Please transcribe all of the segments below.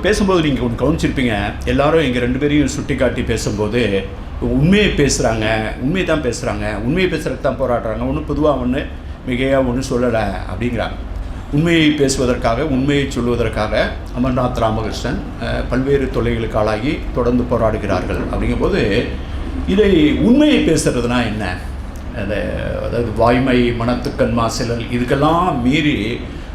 பேசும்போது நீங்கள் ஒன்று கவனிச்சிருப்பீங்க. எல்லாரும் எங்கள் ரெண்டு பேரையும் சுட்டி காட்டி பேசும்போது உண்மையை பேசுகிறாங்க உண்மையை தான் பேசுகிறாங்க உண்மையை பேசுகிறதுக்கு தான் போராடுறாங்க. ஒன்றும் பொதுவாக ஒன்று மிகையாக ஒன்றும் சொல்லலை அப்படிங்கிறாங்க. உண்மையை பேசுவதற்காக உண்மையை சொல்வதற்காக அமர்நாத் ராமகிருஷ்ணன் பல்வேறு தொல்லைகளுக்கு ஆளாகி தொடர்ந்து போராடுகிறார்கள் அப்படிங்கும்போது இதை உண்மையை பேசுகிறதுனா என்ன? அது அதாவது வாய்மை மனத்துக்கண் மாசிலல் இதுக்கெல்லாம் மீறி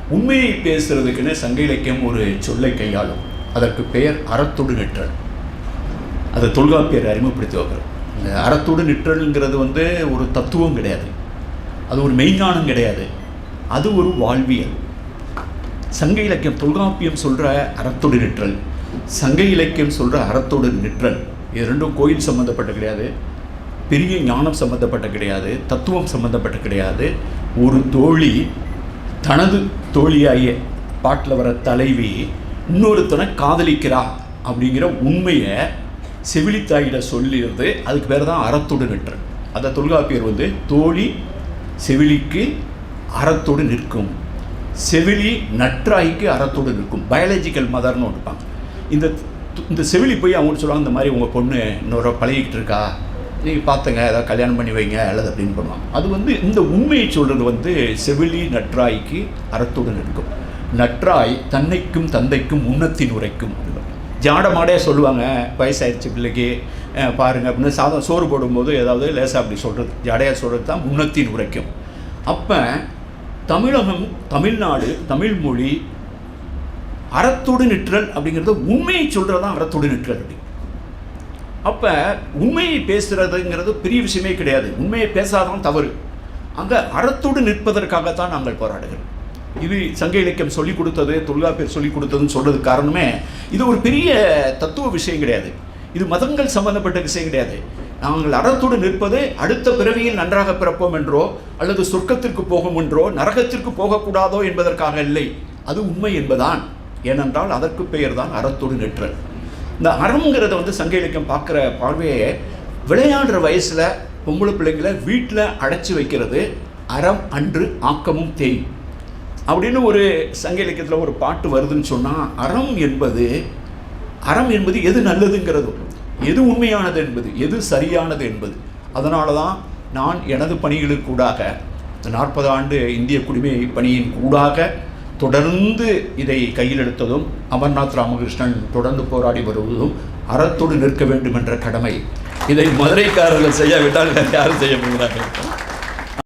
உண்மையை பேசுறதுக்குன்னு சங்க இலக்கியம் ஒரு சொல்லை கையாளும். அதற்கு பெயர் அறத்தொடு நிற்றல். அதை தொல்காப்பியர் அறிமுகப்படுத்தி வைக்கிறோம் இந்த அறத்தோடு நிற்றல்ங்கிறது வந்து ஒரு தத்துவம் கிடையாது. அது ஒரு மெய்ஞானம் கிடையாது. அது ஒரு வாழ்வியல். சங்க இலக்கியம் தொல்காப்பியம் சொல்கிற அறத்தோடு நிற்றல். சங்க இலக்கியம் சொல்கிற அறத்தோடு நிற்றல். இது ரெண்டும் கோயில் சம்மந்தப்பட்ட கிடையாது. பெரிய ஞானம் சம்மந்தப்பட்ட கிடையாது. தத்துவம் சம்மந்தப்பட்ட கிடையாது. ஒரு தோழி தனது தோழியாகிய பாட்டில் வர தலைவி இன்னொருத்தனை காதலிக்கிறா அப்படிங்கிற உண்மையை செவிலித்தாயிட சொல்லிடுறது அதுக்கு பேர் தான் அறத்தோடு நிற்று அந்த தொல்காப்பியர் வந்து தோழி செவிலிக்கு அறத்தோடு நிற்கும். செவிலி நற்றாய்க்கு அறத்தோடு நிற்கும். பயாலஜிக்கல் மதர்னு இருப்பாங்க. இந்த இந்த செவிலி போய் அவங்க சொல்லுவாங்க இந்த மாதிரி உங்கள் பொண்ணு இன்னொரு பழகிக்கிட்டு இருக்கா? நீங்கள் பார்த்துங்க ஏதாவது கல்யாணம் பண்ணி வைங்க அல்லது அப்படின்னு பண்ணுவாங்க. அது வந்து இந்த உண்மையை சொல்கிறது வந்து செவிலி நற்றாய்க்கு அறத்துடன் இருக்கும் நற்றாய் தன்னைக்கும் தந்தைக்கும் உன்னத்தின் உரைக்கும். ஜாடமாடே சொல்லுவாங்க வயசாயிடுச்சு பிள்ளைக்கு பாருங்கள் பாருங்க அப்படின்னு சாதம் சோறு போடும்போது ஏதாவது லேசாக அப்படி சொல்கிறது ஜாடையாக சொல்கிறது தான் உன்னத்தின் உரைக்கும். அப்போ தமிழகம் தமிழ்நாடு தமிழ்மொழி அறத்துடு நிற்றல் அப்படிங்கிறது உண்மையை சொல்கிறது தான் அறத்தோடு நிற்றல் அப்படி. அப்போ உண்மையை பேசுகிறதுங்கிறது பெரிய விஷயமே கிடையாது. உண்மையை பேசாதான் தவறு. அங்கே அறத்தோடு நிற்பதற்காகத்தான் நாங்கள் போராடுகிறோம். இது சங்க இலக்கியம் சொல்லிக் கொடுத்தது தொல்காப்பியர் சொல்லிக் கொடுத்ததுன்னு சொல்கிறது காரணமே இது ஒரு பெரிய தத்துவ விஷயம் கிடையாது. இது மதங்கள் சம்பந்தப்பட்ட விஷயம் கிடையாது. நாங்கள் அறத்தோடு நிற்பது அடுத்த பிறவியில் நன்றாக பிறப்போம் என்றோ அல்லது சொர்க்கத்திற்கு போகும் என்றோ நரகத்திற்கு போகக்கூடாதோ என்பதற்காக இல்லை. அது உண்மை என்பதான் ஏனென்றால் அதற்கு பெயர் தான் அறத்தோடு நிற்றல். இந்த அறம்ங்கிறத வந்து சங்க இலக்கியம் பார்க்குற பார்வையே விளையாடுற வயசில் பொம்பளை பிள்ளைங்களை வீட்டில் அடைச்சி வைக்கிறது அறம் அன்று ஆக்கமும் தேய் அப்படின்னு ஒரு சங்க இலக்கியத்தில் ஒரு பாட்டு வருதுன்னு சொன்னால் அறம் என்பது அறம் என்பது எது நல்லதுங்கிறது எது உண்மையானது என்பது எது சரியானது என்பது. அதனால தான் நான் எனது பணிகளுக்கூடாக இந்த நாற்பது ஆண்டு இந்திய குடிமை பணியின் கூடாக தொடர்ந்து இதை கையில் எடுத்ததும் அமர்நாத் ராமகிருஷ்ணன் தொடர்ந்து போராடி வருவதும் அறத்தோடு நிற்க வேண்டும் என்ற கடமை இதை மதுரைக்காரர்கள் செய்யாவிட்டால் யாரும் செய்ய முடியாது.